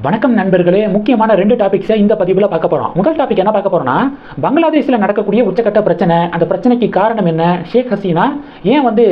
வணக்கம் நண்பர்களே முக்கியமான ரெண்டு டாபிக்ஸை இந்த பதிவில் பார்க்க போகிறோம் முதல் டாபிக் என்ன பார்க்க போகிறோம்னா பங்களாதேஷில் நடக்கக்கூடிய உச்சக்கட்ட பிரச்சனை அந்த பிரச்சனைக்கு காரணம் என்ன? ஷேக் ஹசீனா ஏன் வந்து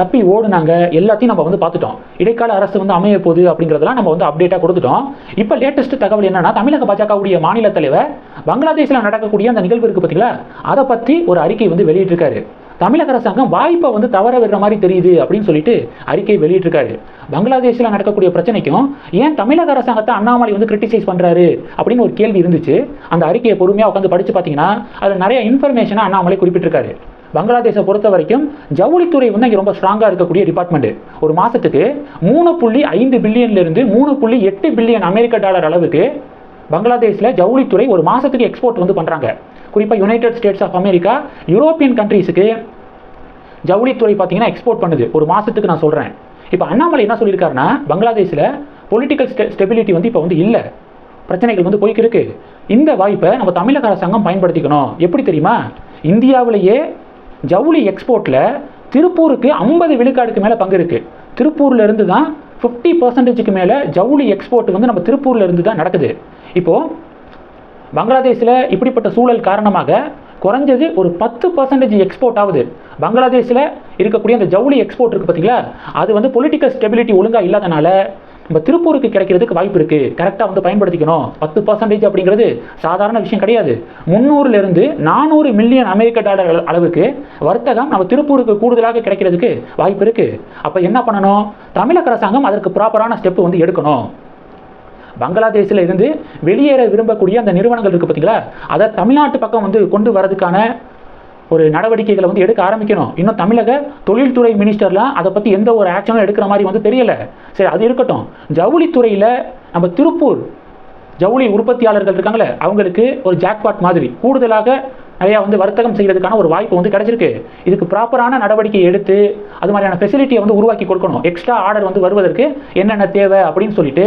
தப்பி ஓடுனாங்க? எல்லாத்தையும் நம்ம வந்து பார்த்துட்டோம். இடைக்கால அரசு வந்து அமைய போகுது அப்படிங்கிறதெல்லாம் நம்ம வந்து அப்டேட்டாக கொடுத்துட்டோம். இப்போ லேட்டஸ்ட் தகவல் என்னன்னா தமிழக பாஜகவுடைய மாநில தலைவர் பங்களாதேஷில் நடக்கக்கூடிய அந்த நிகழ்வு இருக்குது பார்த்தீங்களா அதை பற்றி ஒரு அறிக்கை வந்து வெளியிட்டிருக்காரு. தமிழக அரசாங்கம் வாய்ப்பை வந்து தவற விடுற மாதிரி தெரியுது அப்படின்னு சொல்லிட்டு அறிக்கை வெளியிட்டிருக்காரு. பங்களாதேஷில் நடக்கக்கூடிய பிரச்சனைக்கும் ஏன் தமிழக அரசாங்கத்தை அண்ணாமலை வந்து கிரிட்டிசைஸ் பண்ணுறாரு அப்படின்னு ஒரு கேள்வி இருந்துச்சு. அந்த அறிக்கையை பொறுமையாக உட்காந்து படித்து பார்த்தீங்கன்னா அதில் நிறைய இன்ஃபர்மேஷனை அண்ணாமலை குறிப்பிட்டிருக்காரு. பங்களாதேஷை பொறுத்த வரைக்கும் ஜவுளித்துறை வந்து இங்கே ரொம்ப ஸ்ட்ராங்காக இருக்கக்கூடிய டிபார்ட்மெண்ட் ஒரு மாதத்துக்கு மூணு புள்ளி ஐந்து பில்லியன்லேருந்து மூணு புள்ளி எட்டு பில்லியன் அமெரிக்க டாலர் அளவுக்கு பங்களாதேஷில் ஜவுளித்துறை ஒரு மாதத்துக்கு எக்ஸ்போர்ட் வந்து பண்ணுறாங்க குறிப்பாக United States of America European கண்ட்ரீஸுக்கு ஜவுளித்துறை பார்த்தீங்கன்னா எக்ஸ்போர்ட் பண்ணுது. ஒரு மாதத்துக்கு நான் சொல்கிறேன் இப்போ அண்ணாமலை என்ன சொல்லியிருக்காருன்னா பங்களாதேஷில் பொலிட்டிக்கல் ஸ்டெ ஸ்டெபிலிட்டி வந்து இப்போ வந்து இல்லை. பிரச்சனைகள் வந்து போய்க்கிருக்கு இந்த வாய்ப்பை நம்ம தமிழக அரசாங்கம் பயன்படுத்திக்கணும். எப்படி தெரியுமா? இந்தியாவிலேயே ஜவுளி எக்ஸ்போர்ட்டில் திருப்பூருக்கு ஐம்பது விழுக்காடுக்கு மேலே பங்கு இருக்குது திருப்பூர்லேருந்து தான் ஃபிஃப்டி பர்சன்டேஜுக்கு மேலே ஜவுளி எக்ஸ்போர்ட் வந்து நம்ம திருப்பூர்லேருந்து தான் நடக்குது. இப்போது பங்களாதேஷில் இப்படிப்பட்ட சூழல் காரணமாக குறைஞ்சது ஒரு பத்து பர்சன்டேஜ் எக்ஸ்போர்ட் ஆகுது. பங்களாதேஷில் இருக்கக்கூடிய அந்த ஜவுளி எக்ஸ்போர்ட் இருக்குது பார்த்தீங்களா அது வந்து பொலிட்டிக்கல் ஸ்டெபிலிட்டி ஒழுங்காக இல்லாதனால நம்ம திருப்பூருக்கு கிடைக்கிறதுக்கு வாய்ப்பு இருக்குது கரெக்டாக வந்து பயன்படுத்திக்கணும். பத்து பர்சன்டேஜ் அப்படிங்கிறது சாதாரண விஷயம் கிடையாது. முந்நூறுலேருந்து நானூறு மில்லியன் அமெரிக்க டாலர் அளவுக்கு வர்த்தகம் நம்ம திருப்பூருக்கு கூடுதலாக கிடைக்கிறதுக்கு வாய்ப்பு இருக்குது அப்போ என்ன பண்ணணும்? தமிழக அரசாங்கம் அதற்கு ப்ராப்பரான ஸ்டெப்பு வந்து எடுக்கணும். பங்களாதேஷில் இருந்து வெளியேற விரும்பக்கூடிய அந்த நிறுவனங்கள் இருக்குது பார்த்தீங்களா அதை தமிழ்நாட்டு பக்கம் வந்து கொண்டு வரதுக்கான ஒரு நடவடிக்கைகளை வந்து எடுக்க ஆரம்பிக்கணும். இன்னும் தமிழக தொழில்துறை மினிஸ்டர்லாம் அதை பற்றி எந்த ஒரு ஆக்ஷனும் எடுக்கிற மாதிரி வந்து தெரியலை. சரி அது இருக்கட்டும். ஜவுளித்துறையில் நம்ம திருப்பூர் ஜவுளி உற்பத்தியாளர்கள் இருக்காங்களே அவங்களுக்கு ஒரு ஜாக்பாட் மாதிரி. கூடுதலாக நிறையா வந்து வர்த்தகம் செய்கிறதுக்கான ஒரு வாய்ப்பு வந்து கிடைச்சிருக்கு. இதுக்கு ப்ராப்பரான நடவடிக்கை எடுத்து அது மாதிரியான ஃபெசிலிட்டியை வந்து உருவாக்கி கொடுக்கணும். எக்ஸ்ட்ரா ஆர்டர் வந்து வருவதற்கு என்னென்ன தேவை அப்படின்னு சொல்லிட்டு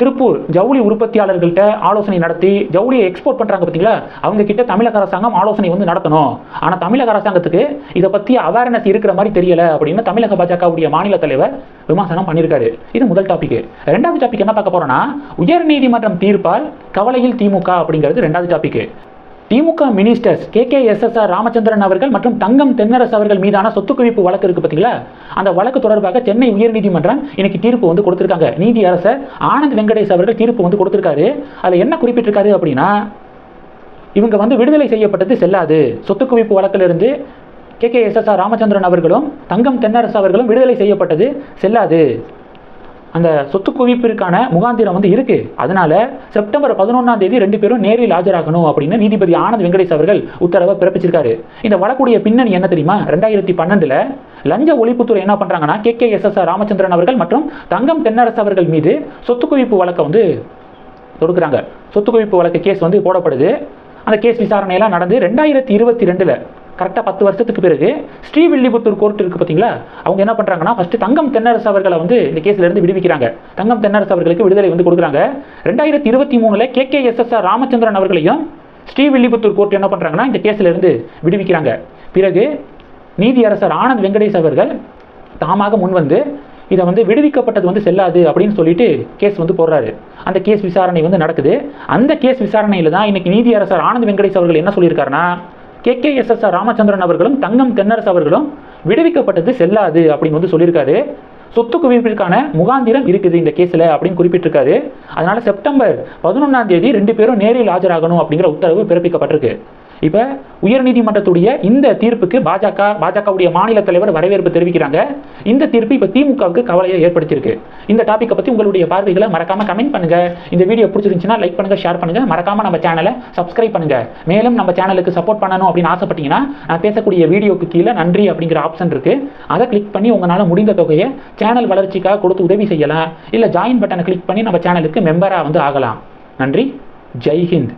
திருப்பூர் ஜவுளி உற்பத்தியாளர்கள்ட்ட ஆலோசனை நடத்தி ஜவுளியை எக்ஸ்போர்ட் பண்ணுறாங்க பார்த்தீங்களா அவங்க கிட்ட தமிழக அரசாங்கம் ஆலோசனை வந்து நடத்தணும். ஆனால் தமிழக அரசாங்கத்துக்கு இதை பற்றி அவேர்னஸ் இருக்கிற மாதிரி தெரியல அப்படின்னு தமிழக பாஜகவுடைய மாநில தலைவர் விமர்சனம் பண்ணியிருக்காரு. இது முதல் டாபிக் ரெண்டாவது டாபிக் என்ன பார்க்க போறோம்னா உயர்நீதிமன்றம் தீர்ப்பால் கவலையில் திமுக அப்படிங்கிறது ரெண்டாவது topic DMK ministers K K S S R Ramachandran அவர்கள் மற்றும் தங்கம் தென்னரசு அவர்கள் மீதான சொத்து குவிப்பு வழக்கு இருக்கு பார்த்தீங்களா அந்த வழக்கு தொடர்பாக சென்னை உயர்நீதிமன்றம் இன்னைக்கு தீர்ப்பு வந்து கொடுத்திருக்காங்க. நீதி அரசர் ஆனந்த் வெங்கடேஷ் அவர்கள் தீர்ப்பு வந்து கொடுத்திருக்காரு. அதில் என்ன குறிப்பிட்டிருக்காரு அப்படின்னா இவங்க வந்து விடுதலை செய்யப்பட்டது செல்லாது. சொத்து குவிப்பு வழக்கிலிருந்து K K S S R Ramachandran அவர்களும் தங்கம் தென்னரசு அவர்களும் விடுதலை செய்யப்பட்டது செல்லாது. அந்த சொத்து குவிப்பிற்கான முகாந்திரம் வந்து இருக்கு. அதனால செப்டம்பர் பதினொன்றாம் தேதி ரெண்டு பேரும் நேரில் ஆஜராகணும் அப்படின்னு நீதிபதி ஆனந்த் வெங்கடேஷ் அவர்கள் உத்தரவை பிறப்பிச்சிருக்காரு. இந்த வழக்குடைய பின்னணி என்ன தெரியுமா? ரெண்டாயிரத்தி பன்னெண்டுல லஞ்ச ஒழிப்புத்துறை என்ன பண்றாங்கன்னா K K S S R Ramachandran அவர்கள் மற்றும் தங்கம் தென்னரசு அவர்கள் மீது சொத்து குவிப்பு வழக்கை வந்து தொடுக்குறாங்க. சொத்து குவிப்பு வழக்கு கேஸ் வந்து போடப்படுது. அந்த கேஸ் விசாரணையெல்லாம் நடந்து ரெண்டாயிரத்தி இருபத்தி ரெண்டில் கரெக்டாக பத்து வருஷத்துக்கு பிறகு ஸ்ரீவில்லிபுத்தூர் கோர்ட் இருக்குது பார்த்தீங்களா அவங்க என்ன பண்ணுறாங்கன்னா ஃபஸ்ட்டு தங்கம் தென்னரசு அவர்களை வந்து இந்த கேஸ்லேருந்து விடுவிக்கிறாங்க. தங்கம் தென்னரசு அவர்களுக்கு விடுதலை வந்து கொடுக்குறாங்க. ரெண்டாயிரத்தி இருபத்தி மூணில் K K S S R Ramachandran அவர்களையும் ஸ்ரீவில்லிபுத்தூர் கோர்ட் என்ன பண்ணுறாங்கன்னா இந்த கேஸ்லேருந்து விடுவிக்கிறாங்க. பிறகு நீதியரசர் ஆனந்த் வெங்கடேஷ் அவர்கள் தாமாக முன்வந்து இதை வந்து விடுவிக்கப்பட்டது வந்து செல்லாது அப்படின்னு சொல்லிட்டு கேஸ் வந்து போடுறாரு. அந்த கேஸ் விசாரணை வந்து நடக்குது. அந்த கேஸ் விசாரணையில் தான் இன்னைக்கு நீதியரசர் ஆனந்த் வெங்கடேஷ் அவர்கள் என்ன சொல்லியிருக்காருன்னா K K S S R Ramachandran அவர்களும் தங்கம் தென்னரசு அவர்களும் விடுவிக்கப்பட்டது செல்லாது அப்படின்னு வந்து சொல்லியிருக்காரு. சொத்து குவிப்பிற்கான முகாந்திரம் இருக்குது இந்த கேஸில் அப்படின்னு குறிப்பிட்டிருக்காரு. அதனால செப்டம்பர் பதினொன்றாம் தேதி ரெண்டு பேரும் நேரில் ஆஜராகணும் அப்படிங்கிற உத்தரவு பிறப்பிக்கப்பட்டிருக்கு. இப்போ உயர்நீதிமன்றத்துடைய இந்த தீர்ப்புக்கு பாஜக பாஜகவுடைய மாநில தலைவர் வரவேற்பு தெரிவிக்கிறாங்க. இந்த தீர்ப்பு இப்போ திமுகவுக்கு கவலையை ஏற்படுத்தியிருக்கு. இந்த டாப்பிக்கை பற்றி உங்களுடைய பார்வைகளை மறக்காம கமெண்ட் பண்ணுங்க. இந்த வீடியோ பிடிச்சிருந்துச்சுன்னா லைக் பண்ணுங்க ஷேர் பண்ணுங்க. மறக்காம நம்ம சேனலை சப்ஸ்கிரைப் பண்ணுங்க. மேலும் நம்ம சேனலுக்கு சப்போர்ட் பண்ணணும் அப்படின்னு ஆசைப்பட்டீங்கன்னா நான் பேசக்கூடிய வீடியோக்கு கீழே நன்றி அப்படிங்கிற ஆப்ஷன் இருக்கு. அதை கிளிக் பண்ணி உங்களால் முடிந்த தொகையை சேனல் வளர்ச்சிக்காக கொடுத்து உதவி செய்யலாம். இல்லை ஜாயின் பட்டனை கிளிக் பண்ணி நம்ம சேனலுக்கு மெம்பராக வந்து ஆகலாம். நன்றி. ஜெய்ஹிந்த்